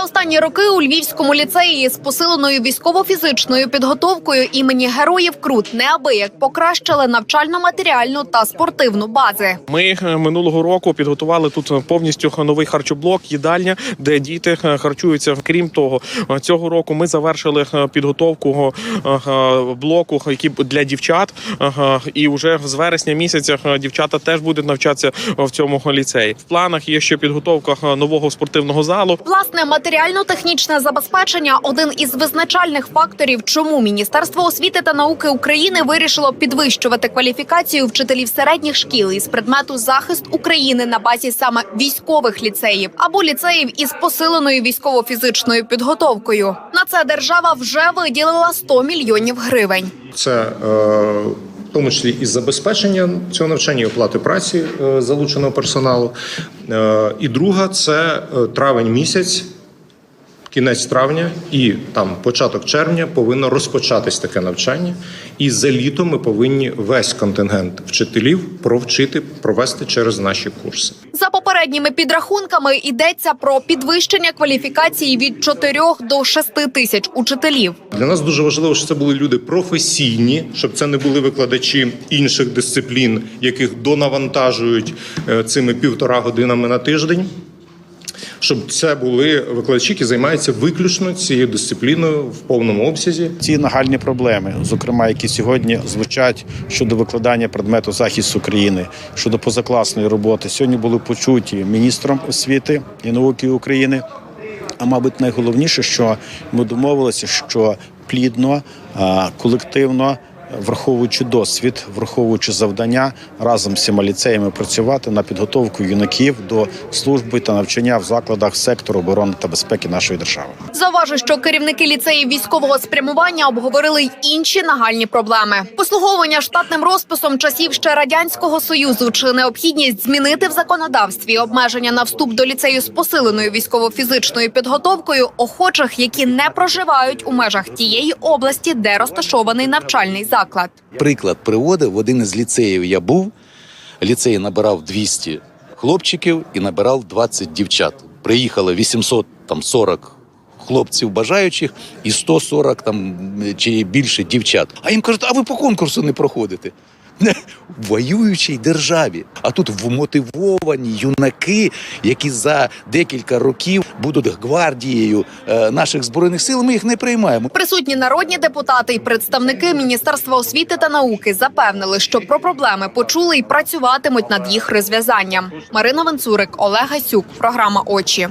За останні роки у Львівському ліцеї з посиленою військово-фізичною підготовкою імені героїв Крут неабияк покращили навчально-матеріальну та спортивну бази. Ми е, минулого року підготували тут повністю новий харчоблок, їдальня, де діти е, харчуються. Крім того, е, цього року ми завершили е, підготовку е, е, блоку, який для дівчат. Е, е, І вже з вересня місяця е, дівчата теж будуть навчатися в цьому ліцеї. В планах є ще підготовка е, нового спортивного залу. Власне, матеріально-технічне забезпечення один із визначальних факторів, чому Міністерство освіти та науки України вирішило підвищувати кваліфікацію вчителів середніх шкіл із предмету захист України на базі саме військових ліцеїв або ліцеїв із посиленою військово-фізичною підготовкою. На це держава вже виділила 100 мільйонів гривень. Це е, в тому числі і забезпечення цього навчання, і оплати праці е, залученого персоналу. Е, І друга це е, травень місяць. Кінець травня і там початок червня повинно розпочатись таке навчання. І за літо ми повинні весь контингент вчителів провчити провести через наші курси. За попередніми підрахунками йдеться про підвищення кваліфікації від 4 до 6 тисяч учителів. Для нас дуже важливо, щоб це були люди професійні, щоб це не були викладачі інших дисциплін, яких донавантажують е, цими півтора годинами на тиждень. Щоб це були викладачі, які займаються виключно цією дисципліною в повному обсязі. ці нагальні проблеми, зокрема, які сьогодні звучать щодо викладання предмету захисту України, щодо позакласної роботи, сьогодні були почуті міністром освіти і науки України. А мабуть, найголовніше, що ми домовилися, що плідно, колективно. Враховуючи досвід, враховуючи завдання разом з цими ліцеями працювати на підготовку юнаків до служби та навчання в закладах сектору оборони та безпеки нашої держави. Зауважу, що керівники ліцеїв військового спрямування обговорили й інші нагальні проблеми: послуговування штатним розписом часів ще радянського союзу чи необхідність змінити в законодавстві обмеження на вступ до ліцею з посиленою військово-фізичною підготовкою охочих, які не проживають у межах тієї області, де розташований навчальний заклад. Приклад приводив в один із ліцеїв. Я був. Ліцей набирав 200 хлопчиків і набирав 20 дівчат. Приїхало 840 хлопців бажаючих і 140 там чи більше дівчат. А їм кажуть, а ви по конкурсу не проходите. В воюючій державі, а тут вмотивовані юнаки, які за декілька років будуть гвардією е, наших збройних сил. Ми їх не приймаємо. Присутні народні депутати і представники Міністерства освіти та науки запевнили, що про проблеми почули і працюватимуть над їх розв'язанням. Марина Венцурик, Олег Гасюк, програма Очі.